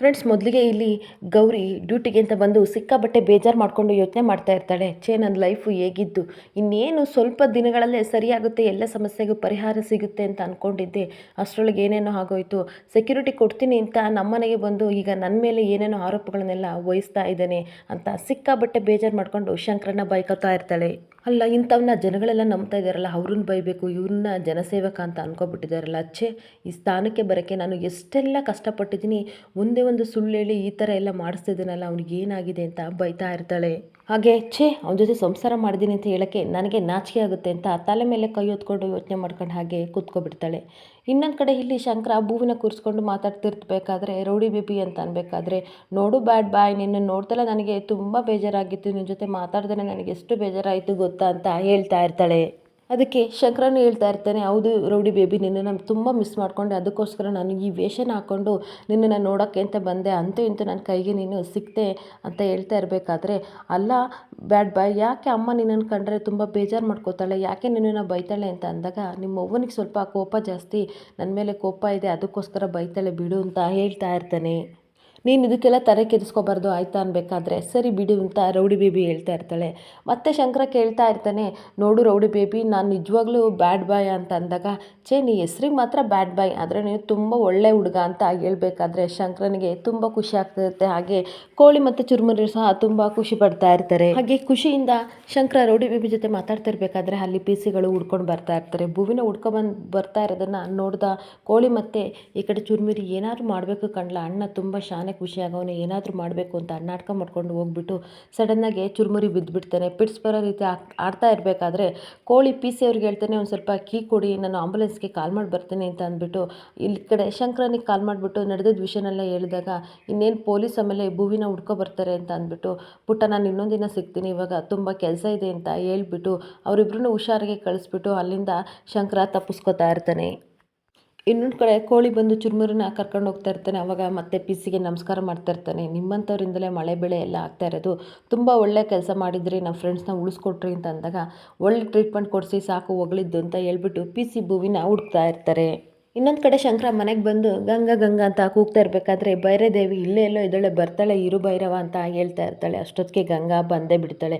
Friends ಮೊದಲಿಗೆ ಇಲ್ಲಿ ಗೌರಿ ಡ್ಯೂಟಿಗೆ ಅಂತ ಬಂದು ಸಿಕ್ಕಾಬಟ್ಟೆ ಬೇಜಾರು ಮಾಡಿಕೊಂಡು ಯೋಚನೆ ಮಾಡ್ತಾ ಇರ್ತಾಳೆ. ಛೇ ನನ್ನ ಲೈಫು ಹೇಗಿದ್ದು? ಇನ್ನೇನು ಸ್ವಲ್ಪ ದಿನಗಳಲ್ಲೇ ಸರಿಯಾಗುತ್ತೆ, ಎಲ್ಲ ಸಮಸ್ಯೆಗೂ ಪರಿಹಾರ ಸಿಗುತ್ತೆ ಅಂತ ಅಂದ್ಕೊಂಡಿದ್ದೆ ಅಷ್ಟರೊಳಗೆ ಏನೇನೋ ಆಗೋಯ್ತು. ಸೆಕ್ಯೂರಿಟಿ ಕೊಡ್ತೀನಿ ಅಂತ ನಮ್ಮನೆಗೆ ಬಂದು ಈಗ ನನ್ನ ಮೇಲೆ ಏನೇನೋ ಆರೋಪಗಳನ್ನೆಲ್ಲ ವಹಿಸ್ತಾ ಇದ್ದಾನೆ ಅಂತ ಸಿಕ್ಕಾಬಟ್ಟೆ ಬೇಜಾರು ಮಾಡಿಕೊಂಡು ಶಂಕರನ್ನ ಬೈಕೋತಾ ಇರ್ತಾಳೆ. ಅಲ್ಲ ಇಂಥವನ್ನ ಜನಗಳೆಲ್ಲ ನಂಬ್ತಾ ಇದ್ದಾರಲ್ಲ, ಅವ್ರನ್ನ ಬೈಬೇಕು, ಇವ್ರನ್ನ ಜನಸೇವಕ ಅಂತ ಅಂದ್ಕೊಬಿಟ್ಟಿದ್ದಾರಲ್ಲ ಛೇ, ಈ ಸ್ಥಾನಕ್ಕೆ ಬರೋಕ್ಕೆ ನಾನು ಎಷ್ಟೆಲ್ಲ ಕಷ್ಟಪಟ್ಟಿದ್ದೀನಿ. ಒಂದೇ ಒಂದು ಸುಳ್ಳು ಹೇಳಿ ಈ ಥರ ಎಲ್ಲ ಮಾಡಿಸ್ತಿದ್ದೀನಲ್ಲ ಅವ್ನಿಗೆ ಏನಾಗಿದೆ ಅಂತ ಬೈತಾ ಇರ್ತಾಳೆ. ಹಾಗೆ, ಛೇ, ಅವನ ಜೊತೆ ಸಂಸಾರ ಮಾಡಿದ್ದೀನಿ ಅಂತ ಹೇಳೋಕ್ಕೆ ನನಗೆ ನಾಚಿಕೆ ಆಗುತ್ತೆ ಅಂತ ತಲೆ ಮೇಲೆ ಕೈ ಹೊತ್ಕೊಂಡು ಯೋಚನೆ ಮಾಡ್ಕೊಂಡು ಹಾಗೆ ಕೂತ್ಕೊಬಿಡ್ತಾಳೆ ಇನ್ನೊಂದು ಕಡೆ ಇಲ್ಲಿ ಶಂಕರ ಭೂವಿನ ಕೂರಿಸ್ಕೊಂಡು ಮಾತಾಡ್ತಿರ್ಬೇಕಾದ್ರೆ, ರೌಡಿ ಬೇಬಿ ಅಂತ ಅನ್ಬೇಕಾದ್ರೆ, ನೋಡು ಬ್ಯಾಡ್ ಬಾಯ್, ನಿನ್ನ ನೋಡ್ತಲ್ಲ ನನಗೆ ತುಂಬ ಬೇಜಾರಾಗಿತ್ತು ನಿನ್ನ ಜೊತೆ ಮಾತಾಡ್ದೇ ನನಗೆ ಎಷ್ಟು ಬೇಜಾರಾಯಿತು ಗೊತ್ತಾ? ಅಂತ ಹೇಳ್ತಾ ಇರ್ತಾಳೆ. ಅದಕ್ಕೆ ಶಂಕರನು ಹೇಳ್ತಾ ಇರ್ತಾನೆ, ಹೌದು ರೌಡಿ ಬೇಬಿ, ನಿನ್ನ ನಾನು ತುಂಬ ಮಿಸ್ ಮಾಡ್ಕೊಂಡೆ. ಅದಕ್ಕೋಸ್ಕರ ನಾನು ಈ ವೇಷನ ಹಾಕ್ಕೊಂಡು ನಿನ್ನನ್ನು ನೋಡೋಕ್ಕೆ ಅಂತ ಬಂದೆ. ಅಂತೂ ಇಂತೂ ನನ್ನ ಕೈಗೆ ನೀನು ಸಿಕ್ತೆ ಅಂತ ಹೇಳ್ತಾ ಇರಬೇಕಾದ್ರೆ, ಅಲ್ಲ, ಬ್ಯಾಡ್ ಬಾಯ್, ಯಾಕೆ ಅಮ್ಮ ನಿನ್ನನ್ನು ಕಂಡ್ರೆ ತುಂಬ ಬೇಜಾರು ಮಾಡ್ಕೋತಾಳೆ? ಯಾಕೆ ನಿನ್ನನ್ನು ಬೈತಾಳೆ? ಅಂತ ಅಂದಾಗ, ನಿಮ್ಮ ಅವ್ವನಿಗೆ ಸ್ವಲ್ಪ ಕೋಪ ಜಾಸ್ತಿ. ನನ್ನ ಮೇಲೆ ಕೋಪ ಇದೆ, ಅದಕ್ಕೋಸ್ಕರ ಬೈತಾಳೆ, ಬಿಡು ಅಂತ ಹೇಳ್ತಾ ಇರ್ತಾನೆ. ನೀನು ಇದಕ್ಕೆಲ್ಲ ತಲೆ ಕೆಡಿಸ್ಕೋಬಾರ್ದು ಆಯ್ತಾ ಅನ್ಬೇಕಾದ್ರೆ? ಸರಿ ಬಿಡು ಅಂತ ರೌಡಿ ಬೇಬಿ ಹೇಳ್ತಾ ಇರ್ತಾಳೆ. ಮತ್ತೆ ಶಂಕರ ಕೇಳ್ತಾ ಇರ್ತಾನೆ, ನೋಡು ರೌಡಿ ಬೇಬಿ, ನಾನು ನಿಜವಾಗ್ಲೂ ಬ್ಯಾಡ್ ಬಾಯ್ ಅಂತ ಅಂದಾಗ, ಛೇ, ನೀ ಹೆಸ್ರಿಗೆ ಮಾತ್ರ ಬ್ಯಾಡ್ ಬಾಯ್, ಆದರೆ ನೀನು ತುಂಬ ಒಳ್ಳೆ ಹುಡುಗ ಅಂತ ಹೇಳ್ಬೇಕಾದ್ರೆ ಶಂಕರನಿಗೆ ತುಂಬ ಖುಷಿ ಆಗ್ತಿರುತ್ತೆ. ಹಾಗೆ ಕೋಳಿ ಮತ್ತು ಚುರುಮುರಿ ಸಹ ತುಂಬ ಖುಷಿ ಪಡ್ತಾ ಇರ್ತಾರೆ. ಹಾಗೆ ಖುಷಿಯಿಂದ ಶಂಕರ ರೌಡಿ ಬೇಬಿ ಜೊತೆ ಮಾತಾಡ್ತಾ ಇರಬೇಕಾದ್ರೆ ಅಲ್ಲಿ ಪಿ ಸಿಗಳು ಹುಡ್ಕೊಂಡು ಬರ್ತಾ ಇರ್ತಾರೆ. ಭೂವಿನ ಬಂದು ಬರ್ತಾ ಇರೋದನ್ನು ನೋಡ್ದ ಕೋಳಿ ಮತ್ತೆ ಈ ಕಡೆ ಚುರುಮುರಿ ಏನಾದರೂ ಮಾಡಬೇಕು ಕಣ್ಲ, ಅಣ್ಣ ತುಂಬ ಶಾನೆ ಖುಷಿ ಆಗೋನು ಏನಾದರೂ ಮಾಡಬೇಕು ಅಂತ ನಾಟಕ ಮಾಡ್ಕೊಂಡು ಹೋಗ್ಬಿಟ್ಟು ಸಡನ್ನಾಗಿ ಚುರುಮುರಿ ಬಿದ್ದುಬಿಡ್ತಾನೆ ಪಿಟ್ಸ್ ಬರೋ ರೀತಿ ಆಡ್ತಾ ಇರಬೇಕಾದ್ರೆ ಕೋಳಿ ಪಿ ಸಿ ಅವ್ರಿಗೆ ಹೇಳ್ತಾನೆ, ಒಂದು ಸ್ವಲ್ಪ ಕೀ ಕೊಡಿ, ನಾನು ಆಂಬುಲೆನ್ಸ್ಗೆ ಕಾಲ್ ಮಾಡಿ ಬರ್ತೀನಿ ಅಂತ ಅಂದ್ಬಿಟ್ಟು ಇಲ್ಲಿ ಕಡೆ ಶಂಕರನಿಗೆ ಕಾಲ್ ಮಾಡಿಬಿಟ್ಟು ನಡೆದಿದ್ದ ವಿಷಯನೆಲ್ಲ ಹೇಳಿದಾಗ ಇನ್ನೇನು ಪೊಲೀಸ್ ಆಮೇಲೆ ಭೂವಿನ ಹುಡ್ಕೊ ಬರ್ತಾರೆ ಅಂತ ಅಂದ್ಬಿಟ್ಟು, ಪುಟ್ಟ ನಾನು ಇನ್ನೊಂದು ದಿನ ಸಿಗ್ತೀನಿ, ಇವಾಗ ತುಂಬ ಕೆಲಸ ಇದೆ ಅಂತ ಹೇಳ್ಬಿಟ್ಟು ಅವರಿಬ್ರು ಹುಷಾರಿಗೆ ಕಳಿಸ್ಬಿಟ್ಟು ಅಲ್ಲಿಂದ ಶಂಕರ ತಪ್ಪಿಸ್ಕೊತಾ ಇರ್ತಾನೆ. ಇನ್ನೊಂದು ಕಡೆ ಕೋಳಿ ಬಂದು ಚುರುಮುರಿನ ಕರ್ಕೊಂಡು ಹೋಗ್ತಾ ಇರ್ತಾನೆ, ಅವಾಗ ಮತ್ತೆ ಪಿಸಿಗೆ ನಮಸ್ಕಾರ ಮಾಡ್ತಾ ಇರ್ತಾನೆ. ನಿಮ್ಮಂಥವ್ರಿಂದಲೇ ಮಳೆ ಬೆಳೆ ಎಲ್ಲ ಆಗ್ತಾ ಇರೋದು. ತುಂಬ ಒಳ್ಳೆ ಕೆಲಸ ಮಾಡಿದ್ರಿ ನಮ್ಮ ಫ್ರೆಂಡ್ಸ್ನ ಉಳಿಸ್ಕೊಟ್ರಿ ಅಂತ ಅಂದಾಗ, ಒಳ್ಳೆ ಟ್ರೀಟ್ಮೆಂಟ್ ಕೊಡಿಸಿ ಸಾಕು ಹೊಗಳಿದ್ದು ಅಂತ ಹೇಳ್ಬಿಟ್ಟು ಪಿ ಸಿ ಭೂವಿನ ಹುಡುಕ್ತಾ ಇರ್ತಾರೆ. ಇನ್ನೊಂದು ಕಡೆ ಶಂಕರ ಮನೆಗೆ ಬಂದು, ಗಂಗಾ ಗಂಗಾ ಅಂತ ಕೂಗ್ತಾ ಇರಬೇಕಾದ್ರೆ ಬೈರೇದೇವಿ ಇಲ್ಲೇ ಎಲ್ಲೋ ಇದ್ದಾಳೆ, ಬರ್ತಾಳೆ, ಇರು ಭೈರವ ಅಂತ ಹೇಳ್ತಾ ಇರ್ತಾಳೆ. ಅಷ್ಟೊತ್ತಿಗೆ ಗಂಗಾ ಬಂದೇ ಬಿಡ್ತಾಳೆ.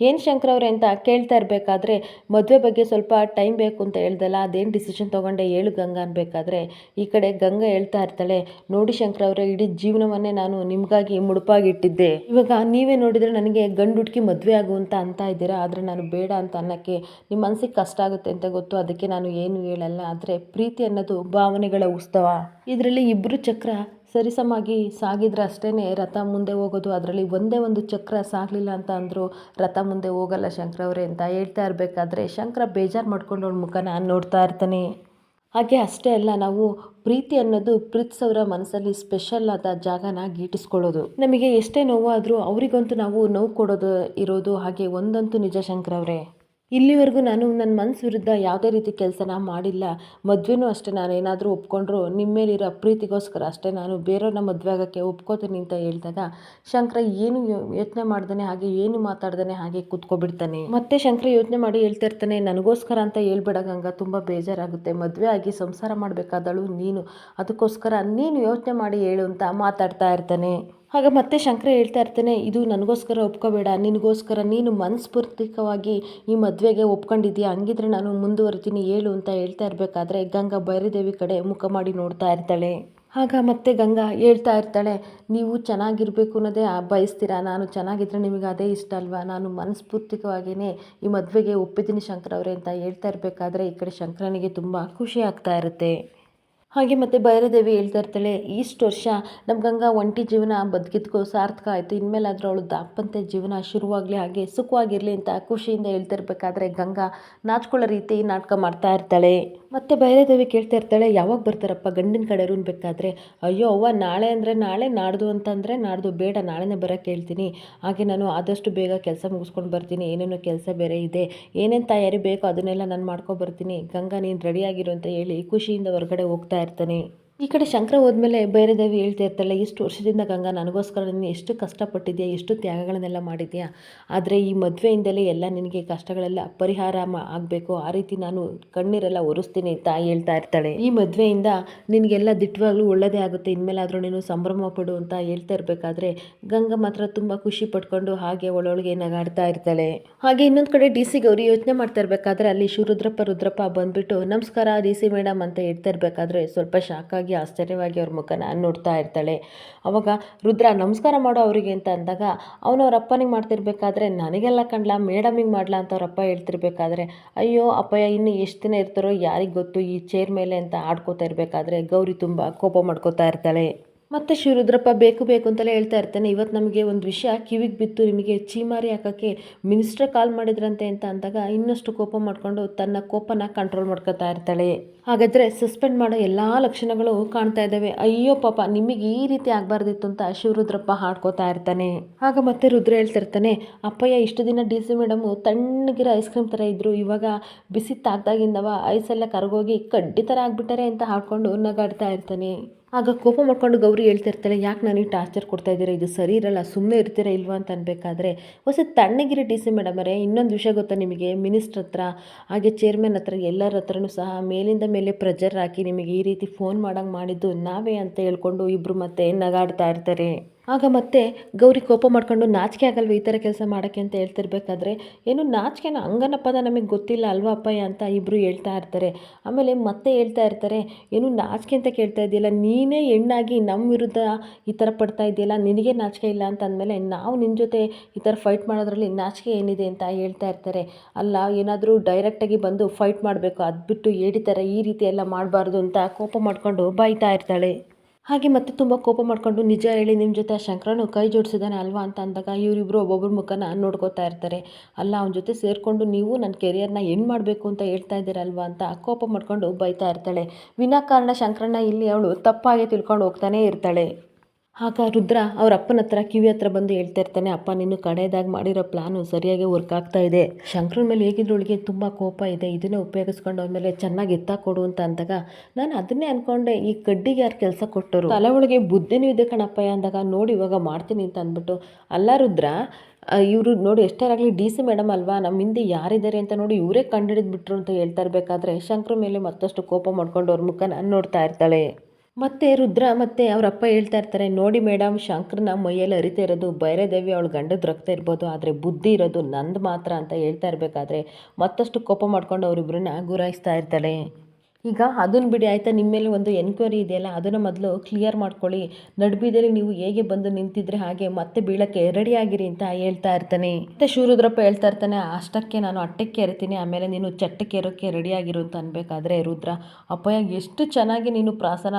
ಏನು ಶಂಕರ ಅವರೇ ಅಂತ ಕೇಳ್ತಾ ಇರಬೇಕಾದ್ರೆ ಮದುವೆ ಬಗ್ಗೆ ಸ್ವಲ್ಪ ಟೈಮ್ ಬೇಕು ಅಂತ ಹೇಳ್ದಲ್ಲ, ಅದೇನು ಡಿಸಿಷನ್ ತೊಗೊಂಡೆ ಹೇಳು ಗಂಗಾ ಅನ್ಬೇಕಾದ್ರೆ. ಈ ಕಡೆ ಗಂಗಾ ಹೇಳ್ತಾ ಇರ್ತಾಳೆ, ನೋಡಿ ಶಂಕರ್ ಅವರೇ, ಇಡೀ ಜೀವನವನ್ನೇ ನಾನು ನಿಮಗಾಗಿ ಮುಡುಪಾಗಿಟ್ಟಿದ್ದೆ. ಇವಾಗ ನೀವೇ ನೋಡಿದರೆ ನನಗೆ ಗಂಡು ಹುಡುಕಿ ಮದುವೆ ಆಗು ಅಂತ ಅಂತ ಇದ್ದೀರಾ? ಆದರೆ ನಾನು ಬೇಡ ಅಂತ ಅನ್ನೋಕ್ಕೆ ನಿಮ್ಮ ಮನಸ್ಸಿಗೆ ಕಷ್ಟ ಆಗುತ್ತೆ ಅಂತ ಗೊತ್ತು. ಅದಕ್ಕೆ ನಾನು ಏನು ಹೇಳಲ್ಲ. ಆದರೆ ಪ್ರೀತಿ ಅನ್ನೋದು ಭಾವನೆಗಳ ಉತ್ಸವ. ಇದರಲ್ಲಿ ಇಬ್ಬರು ಚಕ್ರ ಸರಿಸಮಾಗಿ ಸಾಗಿದ್ರೆ ಅಷ್ಟೇ ರಥ ಮುಂದೆ ಹೋಗೋದು, ಅದರಲ್ಲಿ ಒಂದೇ ಒಂದು ಚಕ್ರ ಸಾಗಲಿಲ್ಲ ಅಂತ ಅಂದರು ರಥ ಮುಂದೆ ಹೋಗಲ್ಲ ಶಂಕರವ್ರೆ ಅಂತ ಹೇಳ್ತಾ ಇರಬೇಕಾದ್ರೆ ಶಂಕರ ಬೇಜಾರು ಮಾಡ್ಕೊಂಡು ಮುಖ ನಾನು ನೋಡ್ತಾ ಇರ್ತಾನೆ. ಹಾಗೆ ಅಷ್ಟೇ ಅಲ್ಲ, ನಾವು ಪ್ರೀತಿ ಅನ್ನೋದು ಪ್ರೀತ್ಸವರ ಮನಸ್ಸಲ್ಲಿ ಸ್ಪೆಷಲ್ ಆದ ಜಾಗನ ಗೀಟಿಸ್ಕೊಳ್ಳೋದು. ನಮಗೆ ಎಷ್ಟೇ ನೋವಾದರೂ ಅವರಿಗಂತೂ ನಾವು ನೋವು ಕೊಡೋದು ಇರೋದು ಹಾಗೆ ಒಂದಂತೂ ನಿಜ ಶಂಕರವ್ರೆ ಇಲ್ಲಿವರೆಗೂ ನಾನು ನನ್ನ ಮನಸ್ಸು ವಿರುದ್ಧ ಯಾವುದೇ ರೀತಿ ಕೆಲಸನ ಮಾಡಿಲ್ಲ. ಮದುವೆನೂ ಅಷ್ಟೇ ನಾನು ಏನಾದರೂ ಒಪ್ಕೊಂಡ್ರು ನಿಮ್ಮ ಮೇಲಿರೋ ಪ್ರೀತಿಗೋಸ್ಕರ ಅಷ್ಟೇ ನಾನು ಬೇರೆಯವ್ರನ್ನ ಮದುವೆ ಆಗೋಕ್ಕೆ ಒಪ್ಕೋತೀನಿ ಅಂತ ಹೇಳಿದಾಗ ಶಂಕರ ಏನು ಯೋಚನೆ ಮಾಡ್ದಾನೆ ಹಾಗೆ, ಏನು ಮಾತಾಡ್ದಾನೆ ಹಾಗೆ ಕೂತ್ಕೊಬಿಡ್ತಾನೆ. ಮತ್ತೆ ಶಂಕರ ಯೋಚನೆ ಮಾಡಿ ಹೇಳ್ತಾ ಇರ್ತಾನೆ, ನನಗೋಸ್ಕರ ಅಂತ ಹೇಳ್ಬೇಡ ಗಂಗ, ತುಂಬ ಬೇಜಾರಾಗುತ್ತೆ. ಮದುವೆ ಆಗಿ ಸಂಸಾರ ಮಾಡಬೇಕಾದಳು ನೀನು. ಅದಕ್ಕೋಸ್ಕರ ನೀನು ಯೋಚನೆ ಮಾಡಿ ಹೇಳು ಅಂತ ಮಾತಾಡ್ತಾ ಇರ್ತಾನೆ. ಆಗ ಮತ್ತೆ ಶಂಕರ ಹೇಳ್ತಾ ಇರ್ತಾನೆ, ಇದು ನನಗೋಸ್ಕರ ಒಪ್ಕೋಬೇಡ, ನಿನಗೋಸ್ಕರ ನೀನು ಮನಸ್ಫೂರ್ತಿಕವಾಗಿ ಈ ಮದುವೆಗೆ ಒಪ್ಕೊಂಡಿದ್ದೀಯ ಹಂಗಿದ್ರೆ ನಾನು ಮುಂದುವರಿತೀನಿ ಹೇಳು ಅಂತ ಹೇಳ್ತಾ ಇರಬೇಕಾದ್ರೆ ಗಂಗಾ ಭೈರದೇವಿ ಕಡೆ ಮುಖ ಮಾಡಿ ನೋಡ್ತಾ ಇರ್ತಾಳೆ. ಆಗ ಮತ್ತೆ ಗಂಗಾ ಹೇಳ್ತಾ ಇರ್ತಾಳೆ, ನೀವು ಚೆನ್ನಾಗಿರಬೇಕು ಅನ್ನೋದೇ ಬಯಸ್ತೀರಾ? ನಾನು ಚೆನ್ನಾಗಿದ್ರೆ ನಿಮಗೆ ಅದೇ ಇಷ್ಟ ಅಲ್ವಾ? ನಾನು ಮನಸ್ಫೂರ್ತಿಕವಾಗಿಯೇ ಈ ಮದುವೆಗೆ ಒಪ್ಪಿದ್ದೀನಿ ಶಂಕರ ಅಂತ ಹೇಳ್ತಾ ಇರಬೇಕಾದ್ರೆ ಈ ಕಡೆ ಶಂಕರನಿಗೆ ತುಂಬ ಖುಷಿ ಆಗ್ತಾ ಇರುತ್ತೆ. ಹಾಗೆ ಮತ್ತು ಭೈರದೇವಿ ಹೇಳ್ತಾ ಇರ್ತಾಳೆ, ಇಷ್ಟು ವರ್ಷ ನಮ್ಮ ಗಂಗಾ ಒಂಟಿ ಜೀವನ ಬದುಕಿದ್ಕೋ, ಸಾರ್ಥಕ ಆಯಿತು. ಇನ್ಮೇಲಾದರೂ ಅವಳು ದಾಂಪತ್ಯ ಜೀವನ ಶುರುವಾಗಲಿ ಹಾಗೆ ಸುಖವಾಗಿರಲಿ ಅಂತ ಖುಷಿಯಿಂದ ಹೇಳ್ತಿರ್ಬೇಕಾದ್ರೆ ಗಂಗಾ ನಾಚ್ಕೊಳ್ಳೋ ರೀತಿ ನಾಟಕ ಮಾಡ್ತಾ ಇರ್ತಾಳೆ. ಮತ್ತು ಭೈರದೇವಿ ಕೇಳ್ತಾ ಇರ್ತಾಳೆ, ಯಾವಾಗ ಬರ್ತಾರಪ್ಪ? ಗಂಡಿನ ಕಡೆಯವರು ಬೇಕಾದರೆ. ಅಯ್ಯೋ, ಅವ್ವ, ನಾಳೆ ಅಂದರೆ ನಾಳೆ, ನಾಡ್ದು ಅಂತಂದರೆ ನಾಡ್ದು. ಬೇಡ, ನಾಳೆನೇ ಬರೋಕೆ ಹೇಳ್ತೀನಿ. ಹಾಗೆ ನಾನು ಆದಷ್ಟು ಬೇಗ ಕೆಲಸ ಮುಗಿಸ್ಕೊಂಡು ಬರ್ತೀನಿ. ಏನೇನೋ ಕೆಲಸ ಬೇರೆ ಇದೆ. ಏನೇನು ತಯಾರಿ ಬೇಕೋ ಅದನ್ನೆಲ್ಲ ನಾನು ಮಾಡ್ಕೊಬರ್ತೀನಿ ಗಂಗಾ, ನೀನು ರೆಡಿಯಾಗಿರು ಅಂತ ಹೇಳಿ ಖುಷಿಯಿಂದ ಹೊರಗಡೆ ಹೋಗ್ತಾ ಇರ್ತಾನೆ. ಈ ಕಡೆ ಶಂಕರ ಹೋದ್ಮೇಲೆ ಬೇರೆ ದೇವಿ ಹೇಳ್ತಾ ಇರ್ತಾಳೆ, ಇಷ್ಟು ವರ್ಷದಿಂದ ಗಂಗಾ ನನಗೋಸ್ಕರ ನೀನು ಎಷ್ಟು ಕಷ್ಟಪಟ್ಟಿದ್ಯಾ, ಎಷ್ಟು ತ್ಯಾಗಗಳನ್ನೆಲ್ಲ ಮಾಡಿದ್ಯಾ? ಆದರೆ ಈ ಮದುವೆಯಿಂದಲೇ ಎಲ್ಲ ನಿನಗೆ ಕಷ್ಟಗಳೆಲ್ಲ ಪರಿಹಾರ ಆಗಬೇಕು. ಆ ರೀತಿ ನಾನು ಕಣ್ಣೀರೆಲ್ಲ ಒರೆಸ್ತೀನಿ ಅಂತ ಹೇಳ್ತಾ ಇರ್ತಾಳೆ. ಈ ಮದುವೆಯಿಂದ ನಿನಗೆಲ್ಲ ದಿಟ್ಟವಾಗ್ಲೂ ಒಳ್ಳೆಯದೇ ಆಗುತ್ತೆ. ಇನ್ಮೇಲಾದರೂ ನೀನು ಸಂಭ್ರಮ ಪಡು ಅಂತ ಹೇಳ್ತಾ ಇರಬೇಕಾದ್ರೆ ಗಂಗಾ ಮಾತ್ರ ತುಂಬ ಖುಷಿ ಪಟ್ಕೊಂಡು ಹಾಗೆ ಒಳೊಳಗೆ ನಗಾಡ್ತಾ ಇರ್ತಾಳೆ. ಹಾಗೆ ಇನ್ನೊಂದು ಕಡೆ ಡಿ ಸಿ ಗೌರಿ ಯೋಚನೆ ಮಾಡ್ತಾ ಇರಬೇಕಾದ್ರೆ ಅಲ್ಲಿ ಶಿವರುದ್ರಪ್ಪ ರುದ್ರಪ್ಪ ಬಂದ್ಬಿಟ್ಟು, ನಮಸ್ಕಾರ ಡಿ ಸಿ ಮೇಡಮ್ ಅಂತ ಹೇಳ್ತಾ ಇರಬೇಕಾದ್ರೆ ಸ್ವಲ್ಪ ಶಾಕ್ ಆಗಿ ಆಶ್ಚರ್ಯವಾಗಿ ಅವ್ರ ಮುಖನ ನೋಡ್ತಾ ಇರ್ತಾಳೆ. ಅವಾಗ ರುದ್ರ ನಮಸ್ಕಾರ ಮಾಡೋ ಅವರಿಗೆ ಅಂತ ಅಂದಾಗ, ಅವನು ಅವ್ರ ಅಪ್ಪನಿಗೆ ಮಾಡ್ತಿರ್ಬೇಕಾದ್ರೆ ನನಗೆಲ್ಲ ಕಂಡ್ಲ ಮೇಡಮಿಗೆ ಮಾಡ್ಲಾ ಅಂತ ಅವ್ರ ಅಪ್ಪ ಹೇಳ್ತಿರ್ಬೇಕಾದ್ರೆ, ಅಯ್ಯೋ ಅಪ್ಪಯ್ಯ, ಇನ್ನು ಎಷ್ಟು ದಿನ ಇರ್ತಾರೋ, ಯಾರಿಗೆ ಗೊತ್ತು, ಈ ಚೇರ್ ಮೇಲೆ ಅಂತ ಆಡ್ಕೋತಾ ಇರಬೇಕಾದ್ರೆ ಗೌರಿ ತುಂಬ ಕೋಪ ಮಾಡ್ಕೋತಾ ಇರ್ತಾಳೆ. ಮತ್ತೆ ಶಿವರುದ್ರಪ್ಪ ಬೇಕು ಬೇಕು ಅಂತಲೇ ಹೇಳ್ತಾ ಇರ್ತಾನೆ. ಇವತ್ತು ನಮಗೆ ಒಂದು ವಿಷಯ ಕಿವಿಗೆ ಬಿತ್ತು. ನಿಮಗೆ ಚೀಮಾರಿ ಹಾಕೋಕ್ಕೆ ಮಿನಿಸ್ಟರ್ ಕಾಲ್ ಮಾಡಿದ್ರಂತೆ ಅಂತ ಅಂದಾಗ ಇನ್ನಷ್ಟು ಕೋಪ ಮಾಡಿಕೊಂಡು ತನ್ನ ಕೋಪನ ಕಂಟ್ರೋಲ್ ಮಾಡ್ಕೋತಾ ಇರ್ತಾಳೆ. ಹಾಗಾದರೆ ಸಸ್ಪೆಂಡ್ ಮಾಡೋ ಎಲ್ಲ ಲಕ್ಷಣಗಳು ಕಾಣ್ತಾ ಇದ್ದಾವೆ. ಅಯ್ಯೋ ಪಾಪ, ನಿಮಗೆ ಈ ರೀತಿ ಆಗಬಾರ್ದಿತ್ತು ಅಂತ ಶಿವರುದ್ರಪ್ಪ ಹಾಡ್ಕೋತಾ ಇರ್ತಾನೆ. ಆಗ ಮತ್ತೆ ರುದ್ರ ಹೇಳ್ತಿರ್ತಾನೆ ಅಪ್ಪಯ್ಯ, ಇಷ್ಟು ದಿನ ಡಿ ಸಿ ಮೇಡಮು ತಣ್ಣಗಿರೋ ಐಸ್ ಕ್ರೀಮ್ ಥರ ಇದ್ದರು ಇವಾಗ ಬಿಸಿ ತಾಗ್ದಾಗಿಂದವ ಐಸೆಲ್ಲ ಕರಗೋಗಿ ಕಡ್ಡಿ ಥರ ಆಗಿಬಿಟ್ಟಾರೆ ಅಂತ ಹಾಡ್ಕೊಂಡು ನಗಾಡ್ತಾ ಇರ್ತಾನೆ. ಆಗ ಕೋಪ ಮಾಡ್ಕೊಂಡು ಗೌರಿ ಹೇಳ್ತಿರ್ತಾಳೆ, ಯಾಕೆ ನನಗೆ ಟಾರ್ಚರ್ ಕೊಡ್ತಾ ಇದ್ದೀರಾ? ಇದು ಸರಿ ಇರಲ್ಲ ಸುಮ್ಮನೆ ಇರ್ತೀರಾ ಇಲ್ವಾ? ಅಂತ ಅನ್ಬೇಕಾದ್ರೆ ಹೊಸ ತಣ್ಣಗಿರಿ ಡಿ ಸಿ ಮೇಡಮರೇ ಇನ್ನೊಂದು ವಿಷಯ ಗೊತ್ತಾ ನಿಮಗೆ? ಮಿನಿಸ್ಟ್ರ್ ಹತ್ರ, ಹಾಗೆ ಚೇರ್ಮನ್ ಹತ್ರ, ಎಲ್ಲರ ಹತ್ರನೂ ಸಹ ಮೇಲಿಂದ ಮೇಲೆ ಪ್ರೆಜರ್ ಹಾಕಿ ನಿಮಗೆ ಈ ರೀತಿ ಫೋನ್ ಮಾಡೋಂಗೆ ಮಾಡಿದ್ದು ನಾವೇ ಅಂತ ಹೇಳ್ಕೊಂಡು ಇಬ್ಬರು ಮತ್ತೆ ನಗಾಡ್ತಾ ಇರ್ತಾರೆ. ಆಗ ಮತ್ತೆ ಗೌರಿ ಕೋಪ ಮಾಡ್ಕೊಂಡು ನಾಚಿಕೆ ಆಗಲ್ವ ಈ ಥರ ಕೆಲಸ ಮಾಡೋಕ್ಕೆ ಅಂತ ಹೇಳ್ತಿರ್ಬೇಕಾದ್ರೆ, ಏನು ನಾಚಿಕೆನ ಅಂಗನ ಪದ ನಮಗೆ ಗೊತ್ತಿಲ್ಲ ಅಲ್ವಾ ಅಪ್ಪಯ್ಯ ಅಂತ ಇಬ್ಬರು ಹೇಳ್ತಾ ಇರ್ತಾರೆ. ಆಮೇಲೆ ಮತ್ತೆ ಹೇಳ್ತಾ ಇರ್ತಾರೆ, ಏನು ನಾಚಿಕೆ ಅಂತ ಕೇಳ್ತಾ ಇದೆಯಲ್ಲ ನೀನೇ ಹೆಣ್ಣಾಗಿ ನಮ್ಮ ವಿರುದ್ಧ ಈ ಥರ ಪಡ್ತಾ ಇದೆಯಲ್ಲ ನಿನಗೆ ನಾಚಿಕೆ ಇಲ್ಲ ಅಂತ ಅಂದಮೇಲೆ ನಾವು ನಿನ್ನ ಜೊತೆ ಈ ಥರ ಫೈಟ್ ಮಾಡೋದ್ರಲ್ಲಿ ನಾಚಿಕೆ ಏನಿದೆ ಅಂತ ಹೇಳ್ತಾ ಇರ್ತಾರೆ. ಅಲ್ಲ, ಏನಾದರೂ ಡೈರೆಕ್ಟಾಗಿ ಬಂದು ಫೈಟ್ ಮಾಡಬೇಕು ಅದು ಬಿಟ್ಟು ಹೇಳಿತಾರೆ ಈ ರೀತಿ ಎಲ್ಲ ಮಾಡಬಾರ್ದು ಅಂತ ಕೋಪ ಮಾಡಿಕೊಂಡು ಬೈತಾ ಇರ್ತಾಳೆ. ಹಾಗೆ ಮತ್ತೆ ತುಂಬ ಕೋಪ ಮಾಡ್ಕೊಂಡು ನಿಜ ಹೇಳಿ ನಿಮ್ಮ ಜೊತೆ ಆ ಶಂಕರನು ಕೈ ಜೋಡಿಸಿದಾನೆ ಅಲ್ವಾ ಅಂತ ಅಂದಾಗ ಇವರಿಬ್ಬರು ಒಬ್ಬೊಬ್ಬರ ಮುಖನ ನೋಡ್ಕೋತಾ ಇರ್ತಾರೆ. ಅಲ್ಲ, ಅವನ ಜೊತೆ ಸೇರಿಕೊಂಡು ನೀವು ನನ್ನ ಕೆರಿಯರ್ನ ಏನು ಮಾಡಬೇಕು ಅಂತ ಹೇಳ್ತಾ ಇದ್ದೀರಲ್ವಾ ಅಂತ ಕೋಪ ಮಾಡಿಕೊಂಡು ಬೈತಾ ಇರ್ತಾಳೆ. ವಿನಾಕಾರಣ ಶಂಕರನ್ನ ಇಲ್ಲಿ ಅವಳು ತಪ್ಪಾಗಿ ತಿಳ್ಕೊಂಡು ಹೋಗ್ತಾನೆ ಇರ್ತಾಳೆ. ಆಗ ರುದ್ರ ಅವ್ರ ಅಪ್ಪನ ಹತ್ರ ಕಿವಿ ಹತ್ರ ಬಂದು ಹೇಳ್ತಾ ಇರ್ತಾನೆ, ಅಪ್ಪ ನೀನು ಕಡೆಯದಾಗಿ ಮಾಡಿರೋ ಪ್ಲಾನು ಸರಿಯಾಗಿ ವರ್ಕ್ ಆಗ್ತಾ ಇದೆ. ಶಂಕರನ ಮೇಲೆ ಹೇಗಿದ್ರು ಅವಳಿಗೆ ತುಂಬ ಕೋಪ ಇದೆ. ಇದನ್ನೇ ಉಪಯೋಗಿಸ್ಕೊಂಡು ಅವ್ರ ಚೆನ್ನಾಗಿ ಎತ್ತ ಕೊಡು ಅಂತ ಅಂದಾಗ ನಾನು ಅದನ್ನೇ ಅನ್ಕೊಂಡೆ. ಈ ಕಡ್ಡಿಗೆ ಯಾರು ಕೆಲಸ ಕೊಟ್ಟರು? ತಲೆ ಒಳಗೆ ಬುದ್ಧಿನೂ ಇದೆ ಕಣಪ್ಪಯ್ಯ ಅಂದಾಗ, ನೋಡಿ ಇವಾಗ ಮಾಡ್ತೀನಿ ಅಂತ ಅಂದ್ಬಿಟ್ಟು, ಅಲ್ಲ ರುದ್ರ ಇವರು ನೋಡಿ ಎಷ್ಟಾರಾಗಲಿ ಡಿ ಸಿ ಮೇಡಮ್ ಅಲ್ವಾ? ನಮ್ಮ ಹಿಂದೆ ಯಾರಿದ್ದಾರೆ ಅಂತ ನೋಡಿ ಇವರೇ ಕಂಡುಹಿಡಿದ್ಬಿಟ್ರು ಅಂತ ಹೇಳ್ತಾ ಇರಬೇಕಾದ್ರೆ ಶಂಕರ ಮೇಲೆ ಮತ್ತಷ್ಟು ಕೋಪ ಮಾಡ್ಕೊಂಡು ಅವ್ರ ಮುಖ ನಾನು ನೋಡ್ತಾ ಇರ್ತಾಳೆ. ಮತ್ತೆ ರುದ್ರ ಮತ್ತೆ ಅವರಪ್ಪ ಹೇಳ್ತಾ ಇರ್ತಾರೆ, ನೋಡಿ ಮೇಡಮ್ ಶಂಕರ್ನ ಮೈಯಲ್ಲಿ ಅರಿತಾ ಇರೋದು ಬೈರದೇವಿ ಅವಳು ಗಂಡದ ರಕ್ತ ಇರ್ಬೋದು, ಆದರೆ ಬುದ್ಧಿ ಇರೋದು ನಂದು ಮಾತ್ರ ಅಂತ ಹೇಳ್ತಾ ಇರಬೇಕಾದ್ರೆ ಮತ್ತಷ್ಟು ಕೋಪ ಮಾಡ್ಕೊಂಡು ಅವರಿಬ್ಬರನ್ನ ಗುರಾಯಿಸ್ತಾ ಇರ್ತಾಳೆ. ಈಗ ಅದನ್ನು ಬಿಡಿ, ಆಯಿತಾ? ನಿಮ್ಮ ಮೇಲೆ ಒಂದು ಎನ್ಕ್ವೈರಿ ಇದೆಯಲ್ಲ, ಅದನ್ನು ಮೊದಲು ಕ್ಲಿಯರ್ ಮಾಡ್ಕೊಳ್ಳಿ. ನಡುಬೀದಲ್ಲಿ ನೀವು ಹೇಗೆ ಬಂದು ನಿಂತಿದ್ರೆ ಹಾಗೆ ಮತ್ತೆ ಬೀಳಕ್ಕೆ ರೆಡಿ ಆಗಿರಿ ಅಂತ ಹೇಳ್ತಾ ಇರ್ತಾನೆ. ಮತ್ತೆ ಶಿವರುದ್ರಪ್ಪ ಹೇಳ್ತಾ ಇರ್ತಾನೆ, ಅಷ್ಟಕ್ಕೆ ನಾನು ಅಟ್ಟಕ್ಕೆ ಇರ್ತೀನಿ ಆಮೇಲೆ ನೀನು ಚಟ್ಟಕ್ಕೆ ಇರೋಕ್ಕೆ ರೆಡಿ ಆಗಿರು ಅಂತ ಅನ್ಬೇಕಾದ್ರೆ ರುದ್ರ. ಅಪ್ಪಯ್ಯ, ಎಷ್ಟು ಚೆನ್ನಾಗಿ ನೀನು ಪ್ರಾಸನ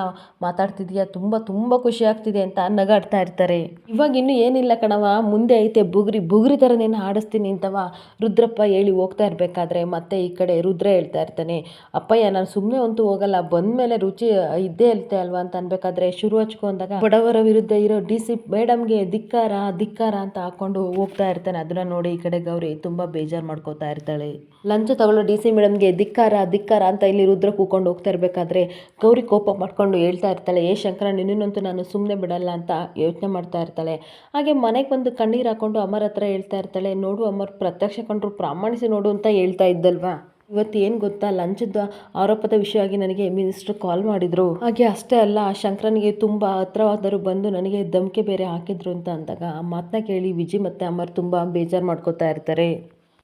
ಮಾತಾಡ್ತಿದೀಯ, ತುಂಬ ತುಂಬ ಖುಷಿ ಆಗ್ತಿದೆ ಅಂತ ನಗಾಡ್ತಾ ಇರ್ತಾರೆ. ಇವಾಗ ಇನ್ನು ಏನಿಲ್ಲ ಕಣವ ಮುಂದೆ ಐತೆ ಬುಗುರಿ ಬುಗುರಿ ಥರ ನೀನು ಹಾಡಿಸ್ತೀನಿ ಅಂತವ ರುದ್ರಪ್ಪ ಹೇಳಿ ಹೋಗ್ತಾ ಇರಬೇಕಾದ್ರೆ ಮತ್ತೆ ಈ ಕಡೆ ರುದ್ರ ಹೇಳ್ತಾ ಇರ್ತಾನೆ, ಅಪ್ಪಯ್ಯ, ನಾನು ಸುಮ್ಮನೆ ಅಂತೂ ಹೋಗಲ್ಲ. ಬಂದಮೇಲೆ ರುಚಿ ಇದ್ದೇ ಇರುತ್ತೆ ಅಲ್ವಾ ಅಂತ ಅನ್ಬೇಕಾದ್ರೆ ಶುರು ಹಚ್ಕೊಂಡಾಗ ಬಡವರ ವಿರುದ್ಧ ಇರೋ ಡಿ ಸಿ ಮೇಡಮ್ಗೆ ಧಿಕ್ಕಾರ ಧಿಕ್ಕಾರ ಅಂತ ಹಾಕೊಂಡು ಹೋಗ್ತಾ ಇರ್ತಾನೆ. ಅದನ್ನ ನೋಡಿ ಈ ಕಡೆ ಗೌರಿ ತುಂಬಾ ಬೇಜಾರು ಮಾಡ್ಕೋತಾ ಇರ್ತಾಳೆ. ಲಂಚ ತಗೊಳ್ಳೋ ಡಿ ಸಿ ಮೇಡಮ್ಗೆ ಧಿಕ್ಕಾರ ಧಿಕ್ಕಾರ ಅಂತ ಇಲ್ಲಿ ರುದ್ರ ಕೂಕೊಂಡು ಹೋಗ್ತಾ ಇರ್ಬೇಕಾದ್ರೆ ಗೌರಿ ಕೋಪ ಮಾಡ್ಕೊಂಡು ಹೇಳ್ತಾ ಇರ್ತಾಳೆ, ಏ ಶಂಕರ ನಿನ್ನಂತೂ ನಾನು ಸುಮ್ಮನೆ ಬಿಡಲ್ಲ ಅಂತ ಯೋಚನೆ ಮಾಡ್ತಾ ಇರ್ತಾಳೆ. ಹಾಗೆ ಮನೆಗೆ ಬಂದು ಕಣ್ಣೀರು ಹಾಕೊಂಡು ಅಮರ್ ಹತ್ರ ಹೇಳ್ತಾ ಇರ್ತಾಳೆ. ನೋಡು ಅಮರ್, ಪ್ರತ್ಯಕ್ಷ ಕಂಡ್ರು ಪ್ರಾಮಾಣಿಸಿ ನೋಡು ಅಂತ ಹೇಳ್ತಾ ಇದ್ದಲ್ವಾ? ಇವತ್ತು ಏನು ಗೊತ್ತಾ, ಲಂಚದ ಆರೋಪದ ವಿಷಯವಾಗಿ ನನಗೆ ಮಿನಿಸ್ಟ್ರು ಕಾಲ್ ಮಾಡಿದರು. ಹಾಗೆ ಅಷ್ಟೇ ಅಲ್ಲ, ಶಂಕರನಿಗೆ ತುಂಬ ಹತ್ರವಾದರು ಬಂದು ನನಗೆ ಧಮಕಿ ಬೇರೆ ಹಾಕಿದ್ರು ಅಂತ ಅಂದಾಗ ಆ ಮಾತನ್ನ ಕೇಳಿ ವಿಜಿ ಮತ್ತು ಅಮರ್ ತುಂಬ ಬೇಜಾರು ಮಾಡ್ಕೋತಾ ಇರ್ತಾರೆ.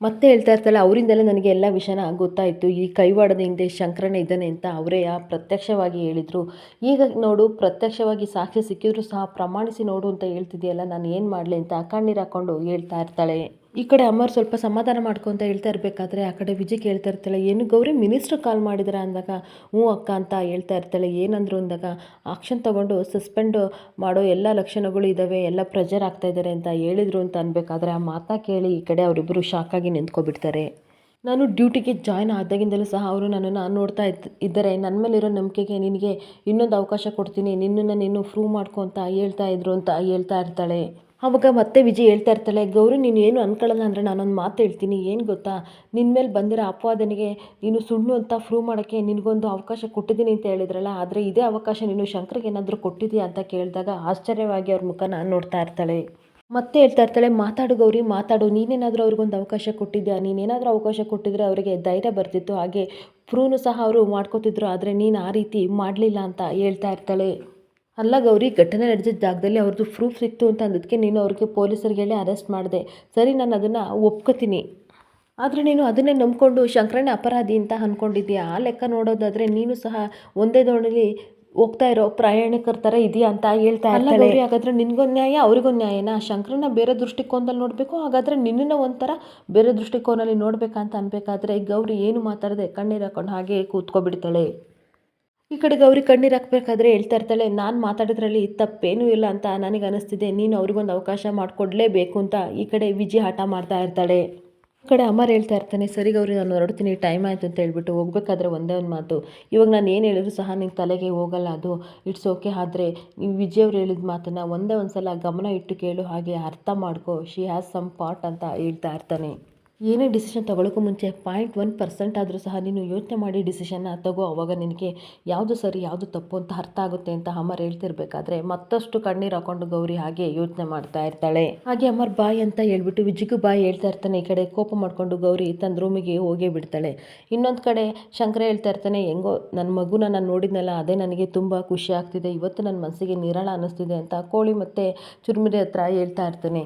ಮತ್ತೆ ಹೇಳ್ತಾ ಇರ್ತಾಳೆ ಅವರಿಂದಲೇ ನನಗೆ ಎಲ್ಲ ವಿಷಯನ ಗೊತ್ತಾಯಿತು. ಈ ಕೈವಾಡದ ಹಿಂದೆ ಶಂಕರನೇ ಇದ್ದಾನೆ ಅಂತ ಅವರೇ ಆ ಪ್ರತ್ಯಕ್ಷವಾಗಿ ಹೇಳಿದರು. ಈಗ ನೋಡು, ಪ್ರತ್ಯಕ್ಷವಾಗಿ ಸಾಕ್ಷಿ ಸಿಕ್ಕಿದ್ರು ಸಹ ಪ್ರಮಾಣಿಸಿ ನೋಡು ಅಂತ ಹೇಳ್ತಿದೆಯಲ್ಲ, ನಾನು ಏನು ಮಾಡಲಿ ಅಂತ ಕಣ್ಣೀರು ಹಾಕ್ಕೊಂಡು ಹೇಳ್ತಾ ಇರ್ತಾಳೆ. ಈ ಕಡೆ ಅಮ್ಮವ್ರು ಸ್ವಲ್ಪ ಸಮಾಧಾನ ಮಾಡ್ಕೊತ ಹೇಳ್ತಾ ಇರಬೇಕಾದ್ರೆ ಆ ಕಡೆ ವಿಜಯ್ ಕೇಳ್ತಾ ಇರ್ತಾಳೆ, ಏನು ಗೌರಿ, ಮಿನಿಸ್ಟ್ರ್ ಕಾಲ್ ಮಾಡಿದ್ರ? ಅಂದಾಗ, ಹ್ಞೂ ಅಕ್ಕ ಅಂತ ಹೇಳ್ತಾ ಇರ್ತಾಳೆ. ಏನಂದ್ರು ಅಂದಾಗ, ಆಕ್ಷನ್ ತಗೊಂಡು ಸಸ್ಪೆಂಡ್ ಮಾಡೋ ಎಲ್ಲ ಲಕ್ಷಣಗಳು ಇದ್ದಾವೆ ಎಲ್ಲ ಪ್ರೆಜರ್ ಆಗ್ತಾ ಇದ್ದಾರೆ ಅಂತ ಹೇಳಿದ್ರು ಅಂತ ಅನ್ಬೇಕಾದ್ರೆ ಆ ಮಾತಾ ಕೇಳಿ ಈ ಕಡೆ ಅವರಿಬ್ಬರು ಶಾಕಾಗಿ ನಿಂತ್ಕೊಬಿಡ್ತಾರೆ. ನಾನು ಡ್ಯೂಟಿಗೆ ಜಾಯ್ನ್ ಆದಾಗಿಂದಲೂ ಸಹ ಅವರು ನನ್ನನ್ನು ನೋಡ್ತಾ ಇದ್, ಇದ್ದಾರೆ. ನನ್ನ ಮೇಲಿರೋ ನಂಬಿಕೆಗೆ ನಿನಗೆ ಇನ್ನೊಂದು ಅವಕಾಶ ಕೊಡ್ತೀನಿ, ನಿನ್ನನ್ನು ನೀನು ಪ್ರೂವ್ ಮಾಡ್ಕೊ ಅಂತ ಹೇಳ್ತಾ ಇದ್ರು ಅಂತ ಹೇಳ್ತಾ ಇರ್ತಾಳೆ. ಆವಾಗ ಮತ್ತೆ ವಿಜಯ್ ಹೇಳ್ತಾ ಇರ್ತಾಳೆ, ಗೌರಿ, ನೀನು ಏನು ಅನ್ಕೊಳ್ಳಲ್ಲ ಅಂದರೆ ನಾನೊಂದು ಮಾತು ಹೇಳ್ತೀನಿ, ಏನು ಗೊತ್ತಾ? ನಿನ್ನ ಮೇಲೆ ಬಂದಿರೋ ಅಪವಾದನಿಗೆ ನೀನು ಸುಳ್ಳು ಅಂತ ಪ್ರೂವ್ ಮಾಡೋಕ್ಕೆ ನಿನಗೊಂದು ಅವಕಾಶ ಕೊಟ್ಟಿದ್ದೀನಿ ಅಂತ ಹೇಳಿದ್ರಲ್ಲ, ಆದರೆ ಇದೇ ಅವಕಾಶ ನೀನು ಶಂಕರ್ಗೆ ಏನಾದರೂ ಕೊಟ್ಟಿದ್ದೀಯಾ ಅಂತ ಕೇಳಿದಾಗ ಆಶ್ಚರ್ಯವಾಗಿ ಅವ್ರ ಮುಖನ ನೋಡ್ತಾ ಇರ್ತಾಳೆ. ಮತ್ತೆ ಹೇಳ್ತಾ ಇರ್ತಾಳೆ, ಮಾತಾಡು ಗೌರಿ, ಮಾತಾಡು, ನೀನೇನಾದರೂ ಅವ್ರಿಗೊಂದು ಅವಕಾಶ ಕೊಟ್ಟಿದ್ಯಾ? ನೀನೇನಾದರೂ ಅವಕಾಶ ಕೊಟ್ಟಿದ್ರೆ ಅವರಿಗೆ ಧೈರ್ಯ ಬರ್ತಿತ್ತು, ಹಾಗೆ ಪ್ರೂನು ಸಹ ಅವರು ಮಾಡ್ಕೋತಿದ್ರು, ಆದರೆ ನೀನು ಆ ರೀತಿ ಮಾಡಲಿಲ್ಲ ಅಂತ ಹೇಳ್ತಾ ಇರ್ತಾಳೆ. ಅಲ್ಲ ಗೌರಿ ಘಟನೆ ನಡೆದಿದ್ದ ಜಾಗದಲ್ಲಿ ಅವ್ರದ್ದು ಪ್ರೂಫ್ ಸಿಕ್ತು ಅಂತ ಅಂದದಕ್ಕೆ ನೀನು ಅವ್ರಿಗೆ ಪೊಲೀಸರಿಗೆ ಹೇಳಿ ಅರೆಸ್ಟ್ ಮಾಡಿದೆ. ಸರಿ, ನಾನು ಅದನ್ನು ಒಪ್ಕೋತೀನಿ. ಆದರೆ ನೀನು ಅದನ್ನೇ ನಂಬಿಕೊಂಡು ಶಂಕರಣ್ಣ ಅಪರಾಧಿ ಅಂತ ಅಂದ್ಕೊಂಡಿದ್ದೀಯ ಆ ಲೆಕ್ಕ ನೋಡೋದಾದರೆ ನೀನು ಸಹ ಒಂದೇ ದೋಣಿಲಿ ಹೋಗ್ತಾ ಇರೋ ಪ್ರಯಾಣಿಕರ ಥರ ಇದೆಯಾ ಅಂತ ಹೇಳ್ತಾ ಇರ್ತಾಳೆ. ಗೌರಿ ಹಾಗಾದರೆ ನಿನ್ಗೊಂದು ನ್ಯಾಯ ಅವ್ರಿಗೊಂದು ನ್ಯಾಯನಾ? ಶಂಕರನ್ನ ಬೇರೆ ದೃಷ್ಟಿಕೋನದಲ್ಲಿ ನೋಡಬೇಕು? ಹಾಗಾದರೆ ನಿನ್ನನ್ನು ಒಂಥರ ಬೇರೆ ದೃಷ್ಟಿಕೋನಲ್ಲಿ ನೋಡಬೇಕಂತ ಅನ್ಬೇಕಾದ್ರೆ ಗೌರಿ ಏನು ಮಾತಾಡದೆ? ಕಣ್ಣೀರು ಹಾಕೊಂಡು ಹಾಗೆ ಕೂತ್ಕೊಬಿಡ್ತಾಳೆ. ಈ ಕಡೆ ಗೌರಿ ಕಣ್ಣೀರು ಹಾಕ್ಬೇಕಾದ್ರೆ ಹೇಳ್ತಾ ಇರ್ತಾಳೆ, ನಾನು ಮಾತಾಡೋದ್ರಲ್ಲಿ ತಪ್ಪೇನೂ ಇಲ್ಲ ಅಂತ ನನಗೆ ಅನಿಸ್ತಿದೆ. ನೀನು ಅವ್ರಿಗೊಂದು ಅವಕಾಶ ಮಾಡಿಕೊಡ್ಲೇಬೇಕು ಅಂತ ಈ ಕಡೆ ವಿಜಿ ಹಠ ಮಾಡ್ತಾ ಇರ್ತಾಳೆ. ಈ ಕಡೆ ಅಮರ್ ಹೇಳ್ತಾ ಇರ್ತಾನೆ, ಸರಿ ಗೌರಿ, ನಾನು ಹೊರಡ್ತೀನಿ, ಟೈಮ್ ಆಯಿತು ಅಂತ ಹೇಳ್ಬಿಟ್ಟು ಹೋಗ್ಬೇಕಾದ್ರೆ ಒಂದೇ ಒಂದು ಮಾತು. ಇವಾಗ ನಾನು ಏನು ಹೇಳಿದ್ರು ಸಹ ನಿಂಗೆ ತಲೆಗೆ ಹೋಗಲ್ಲ ಅದು. ಇಟ್ಸ್ ಓಕೆ, ಆದರೆ ನೀವು ವಿಜಯ್ ಅವ್ರು ಹೇಳಿದ ಮಾತನ್ನು ಒಂದೇ ಒಂದು ಸಲ ಗಮನ ಇಟ್ಟು ಕೇಳು, ಹಾಗೆ ಅರ್ಥ ಮಾಡ್ಕೋ. ಶಿ ಹ್ಯಾಸ್ ಸಮ್ ಪಾರ್ಟ್ ಅಂತ ಹೇಳ್ತಾ ಇರ್ತಾನೆ. ಏನೇ ಡಿಸಿಷನ್ ತೊಗೊಳೋಕ್ಕೂ ಮುಂಚೆ ಪಾಯಿಂಟ್ ಒನ್ ಪರ್ಸೆಂಟ್ ಆದರೂ ಸಹ ನೀನು ಯೋಚನೆ ಮಾಡಿ ಡಿಸಿಷನ್ನ ತಗೋ, ಅವಾಗ ನಿನಗೆ ಯಾವುದು ಸರಿ, ಯಾವುದು ತಪ್ಪು ಅಂತ ಅರ್ಥ ಆಗುತ್ತೆ ಅಂತ ಅಮರ್ ಹೇಳ್ತಿರ್ಬೇಕಾದ್ರೆ ಮತ್ತಷ್ಟು ಕಣ್ಣೀರು ಹಾಕೊಂಡು ಗೌರಿ ಹಾಗೆ ಯೋಚನೆ ಮಾಡ್ತಾ ಇರ್ತಾಳೆ. ಹಾಗೆ ಅಮರ್ ಬಾಯ್ ಅಂತ ಹೇಳ್ಬಿಟ್ಟು ವಿಜಿಗು ಬಾಯ್ ಹೇಳ್ತಾ ಇರ್ತಾನೆ, ಈ ಕಡೆ ಕೋಪ ಮಾಡಿಕೊಂಡು ಗೌರಿ ತನ್ನ ರೂಮಿಗೆ ಹೋಗೇ ಬಿಡ್ತಾಳೆ. ಇನ್ನೊಂದು ಕಡೆ ಶಂಕರ ಹೇಳ್ತಾ ಇರ್ತಾನೆ, ಹೆಂಗೋ ನನ್ನ ಮಗುನ ನಾನು ನೋಡಿದ್ನಲ್ಲ, ಅದೇ ನನಗೆ ತುಂಬ ಖುಷಿ ಆಗ್ತಿದೆ, ಇವತ್ತು ನನ್ನ ಮನಸ್ಸಿಗೆ ನಿರಾಳ ಅನ್ನಿಸ್ತಿದೆ ಅಂತ ಕೋಳಿ ಮತ್ತು ಚುರುಮುರಿ ಹತ್ರ ಹೇಳ್ತಾ ಇರ್ತಾನೆ.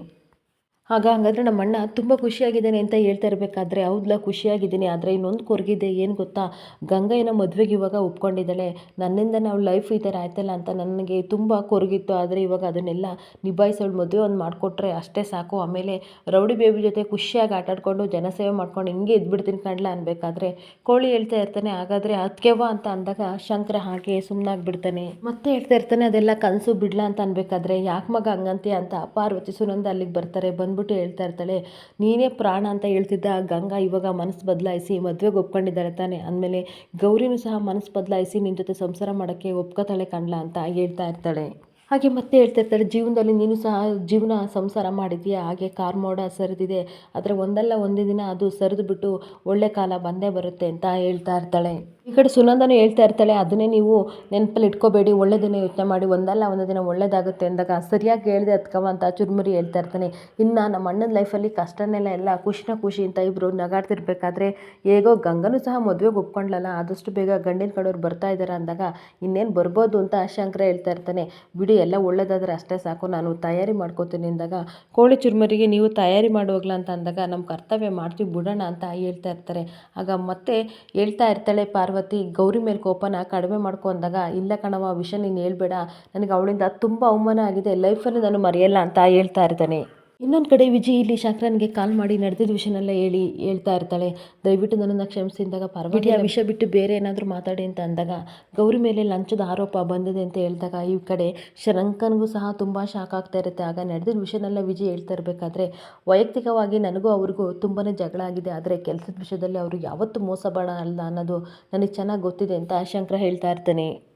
ಆಗ ಹಂಗಾದ್ರೆ ನಮ್ಮ ಅಣ್ಣ ತುಂಬ ಖುಷಿಯಾಗಿದ್ದಾನೆ ಅಂತ ಹೇಳ್ತಾ ಇರಬೇಕಾದ್ರೆ ಹೌದಲ್ಲ ಖುಷಿಯಾಗಿದ್ದೀನಿ, ಆದರೆ ಇನ್ನೊಂದು ಕೊರಗಿದೆ ಏನು ಗೊತ್ತಾ? ಗಂಗಯ್ಯನ ಮದುವೆಗೆ ಇವಾಗ ಒಪ್ಕೊಂಡಿದ್ದಾಳೆ. ನನ್ನಿಂದ ನಾವು ಲೈಫ್ ಈ ಥರ ಆಯ್ತಲ್ಲ ಅಂತ ನನಗೆ ತುಂಬ ಕೊರಗಿತ್ತು. ಆದರೆ ಇವಾಗ ಅದನ್ನೆಲ್ಲ ನಿಭಾಯಿಸೋಳು ಮದುವೆ ಒಂದು ಮಾಡಿಕೊಟ್ರೆ ಅಷ್ಟೇ ಸಾಕು. ಆಮೇಲೆ ರೌಡಿ ಬೇಬಿ ಜೊತೆ ಖುಷಿಯಾಗಿ ಆಟಾಡ್ಕೊಂಡು ಜನಸೇವೆ ಮಾಡ್ಕೊಂಡು ಹಿಂಗೆ ಇದ್ಬಿಡ್ತೀನಿ ಕಣ್ಲ ಅನ್ಬೇಕಾದ್ರೆ ಕೋಳಿ ಹೇಳ್ತಾ ಇರ್ತಾನೆ. ಹಾಗಾದರೆ ಅದಕ್ಕೆವಾ ಅಂತ ಅಂದಾಗ ಶಂಕರ ಹಾಗೆ ಸುಮ್ಮನಾಗ್ಬಿಡ್ತಾನೆ ಮತ್ತೆ ಹೇಳ್ತಾ ಇರ್ತಾನೆ, ಅದೆಲ್ಲ ಕನಸು ಬಿಡ್ಲಾ ಅಂತ ಅನ್ಬೇಕಾದ್ರೆ ಯಾಕೆ ಮಗ ಹಂಗಂತೀಯ ಅಂತ ಪಾರ್ವತಿ ಸುನಂದ ಅಲ್ಲಿಗೆ ಬರ್ತಾರೆ. ಬಂದ್ಬಿಟ್ಟು ಹೇಳ್ತಾ ಇರ್ತಾಳೆ. ನೀನೇ ಪ್ರಾಣ ಅಂತ ಹೇಳ್ತಿದ್ದ ಗಂಗಾ ಇವಾಗ ಮನಸ್ಸು ಬದಲಾಯಿಸಿ ಮದುವೆಗೆ ಒಪ್ಕೊಂಡಿದ್ದಾರೆ ತಾನೆ. ಅಂದಮೇಲೆ ಗೌರಿನೂ ಸಹ ಮನಸ್ಸು ಬದಲಾಯಿಸಿ ನಿನ್ನ ಜೊತೆ ಸಂಸಾರ ಮಾಡೋಕ್ಕೆ ಒಪ್ಕೊತಾಳೆ ಕಣ್ಲ ಅಂತ ಹೇಳ್ತಾ ಇರ್ತಾಳೆ. ಹಾಗೆ ಮತ್ತೆ ಹೇಳ್ತಾ ಇರ್ತಾಳೆ, ಜೀವನದಲ್ಲಿ ನೀನು ಸಹ ಜೀವನ ಸಂಸಾರ ಮಾಡಿದೀಯ ಹಾಗೆ ಕಾರ್ ಮೋಡ ಸರಿದಿದೆ. ಆದರೆ ಒಂದಲ್ಲ ಒಂದೇ ದಿನ ಅದು ಸರಿದು ಬಿಟ್ಟು ಒಳ್ಳೆ ಕಾಲ ಬಂದೇ ಬರುತ್ತೆ ಅಂತ ಹೇಳ್ತಾ ಇರ್ತಾಳೆ. ಈ ಕಡೆ ಸುನಂದನೂ ಹೇಳ್ತಾ ಇರ್ತಾಳೆ, ಅದನ್ನೇ ನೀವು ನೆನಪಲ್ಲಿ ಇಟ್ಕೋಬೇಡಿ ದಿನ ಯೋಚನೆ ಮಾಡಿ, ಒಂದಲ್ಲ ಒಂದು ದಿನ ಒಳ್ಳೇದಾಗುತ್ತೆ ಅಂದಾಗ ಸರಿಯಾಗಿ ಹೇಳಿದೆ ಅದ್ಕವ ಅಂತ ಚುರುಮುರಿ ಹೇಳ್ತಾ ಇರ್ತಾನೆ. ಇನ್ನು ನಮ್ಮ ಅಣ್ಣನ ಲೈಫಲ್ಲಿ ಕಷ್ಟನೆಲ್ಲ ಎಲ್ಲ ಖುಷಿನ ಖುಷಿ ಅಂತ ಇಬ್ಬರು ನಗಾಡ್ತಿರ್ಬೇಕಾದ್ರೆ ಹೇಗೋ ಗಂಗನೂ ಸಹ ಮದುವೆಗೆ ಒಪ್ಕೊಂಡ್ಲಲ್ಲ, ಆದಷ್ಟು ಬೇಗ ಗಂಡಿನ ಕಡೆಯವ್ರು ಬರ್ತಾ ಇದ್ದಾರೆ ಅಂದಾಗ ಇನ್ನೇನು ಬರ್ಬೋದು ಅಂತ ಶಂಕರ ಹೇಳ್ತಾ ಇರ್ತಾನೆ. ಬಿಡಿ, ಎಲ್ಲ ಒಳ್ಳೇದಾದ್ರೆ ಅಷ್ಟೇ ಸಾಕು, ನಾನು ತಯಾರಿ ಮಾಡ್ಕೋತೀನಿ ಅಂದಾಗ ಕೋಳಿ ಚುರುಮರಿಗೆ ನೀವು ತಯಾರಿ ಮಾಡುವಾಗಲ ಅಂತ ಅಂದಾಗ ನಮ್ಮ ಕರ್ತವ್ಯ ಮಾಡ್ತೀವಿ, ಬಿಡೋಣ ಅಂತ ಹೇಳ್ತಾ ಇರ್ತಾರೆ. ಆಗ ಮತ್ತೆ ಹೇಳ್ತಾ ಇರ್ತಾಳೆ ಪಾರ್ವತಿ, ಗೌರಿ ಮೇಲೆ ಕೋಪನ ಕಡಿಮೆ ಮಾಡ್ಕೊ ಅಂದಾಗ, ಇಲ್ಲ ಕಣವ ವಿಷಯ ನೀನು ಹೇಳ್ಬೇಡ. ನನಗೆ ಅವಳಿಂದ ತುಂಬ ಅವಮಾನ ಆಗಿದೆ. ಲೈಫಲ್ಲಿ ನಾನು ಮರೆಯಲ್ಲ ಅಂತ ಹೇಳ್ತಾ ಇರ್ತಾನೆ. ಇನ್ನೊಂದು ಕಡೆ ವಿಜಿ, ಇಲ್ಲಿ ಶಂಕರನ್ಗೆ ಕಾಲ್ ಮಾಡಿ ನಡೆದಿದ್ದ ವಿಷಯನೆಲ್ಲ ಹೇಳಿ, ಹೇಳ್ತಾ ಇರ್ತಾಳೆ. ದಯವಿಟ್ಟು ನನ್ನನ್ನು ಕ್ಷಮಿಸಿದಾಗ ಪಾರ್ವತಿ ಆ ವಿಷಯ ಬಿಟ್ಟು ಬೇರೆ ಏನಾದರೂ ಮಾತಾಡಿ ಅಂತ ಅಂದಾಗ, ಗೌರಿ ಮೇಲೆ ಲಂಚದ ಆರೋಪ ಬಂದಿದೆ ಅಂತ ಹೇಳಿದಾಗ ಈ ಕಡೆ ಶರಂಕನ್ಗೂ ಸಹ ತುಂಬ ಶಾಕ್ ಆಗ್ತಾ ಇರುತ್ತೆ. ಆಗ ನಡೆದಿದ್ದ ವಿಷಯನೆಲ್ಲ ವಿಜಿ ಹೇಳ್ತಾ ಇರಬೇಕಾದ್ರೆ, ವೈಯಕ್ತಿಕವಾಗಿ ನನಗೂ ಅವ್ರಿಗೂ ತುಂಬಾ ಜಗಳ ಆಗಿದೆ. ಆದರೆ ಕೆಲಸದ ವಿಷಯದಲ್ಲಿ ಅವರು ಯಾವತ್ತೂ ಮೋಸ ಅಲ್ಲ ಅನ್ನೋದು ನನಗೆ ಚೆನ್ನಾಗಿ ಗೊತ್ತಿದೆ ಅಂತ ಶಂಕರ ಹೇಳ್ತಾ ಇರ್ತಾನೆ.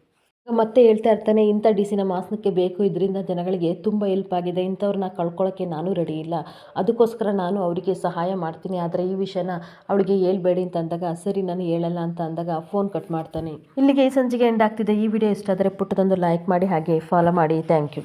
ಮತ್ತೆ ಹೇಳ್ತಾ ಇರ್ತಾನೆ, ಇಂಥ ಡಿ ಮಾಸ್ನಕ್ಕೆ ಬೇಕು, ಇದರಿಂದ ಜನಗಳಿಗೆ ತುಂಬ ಹೆಲ್ಪ್ ಆಗಿದೆ. ಇಂಥವ್ರನ್ನ ಕಳ್ಕೊಳ್ಳೋಕ್ಕೆ ನಾನು ರೆಡಿ ಇಲ್ಲ. ಅದಕ್ಕೋಸ್ಕರ ನಾನು ಅವರಿಗೆ ಸಹಾಯ ಮಾಡ್ತೀನಿ. ಆದರೆ ಈ ವಿಷಯನ ಅವಳಿಗೆ ಹೇಳ್ಬೇಡಿ ಅಂತ ಅಂದಾಗ, ಸರಿ, ನಾನು ಹೇಳಲ್ಲ ಅಂತ ಅಂದಾಗ ಫೋನ್ ಕಟ್ ಮಾಡ್ತಾನೆ. ಇಲ್ಲಿಗೆ ಈ ಸಂಜೆಗೆ ಎಂಡ್ ಆಗ್ತಿದೆ. ಈ ವಿಡಿಯೋ ಇಷ್ಟ ಆದರೆ ಪುಟ್ಟದೊಂದು ಲೈಕ್ ಮಾಡಿ, ಹಾಗೆ ಫಾಲೋ ಮಾಡಿ. Thank you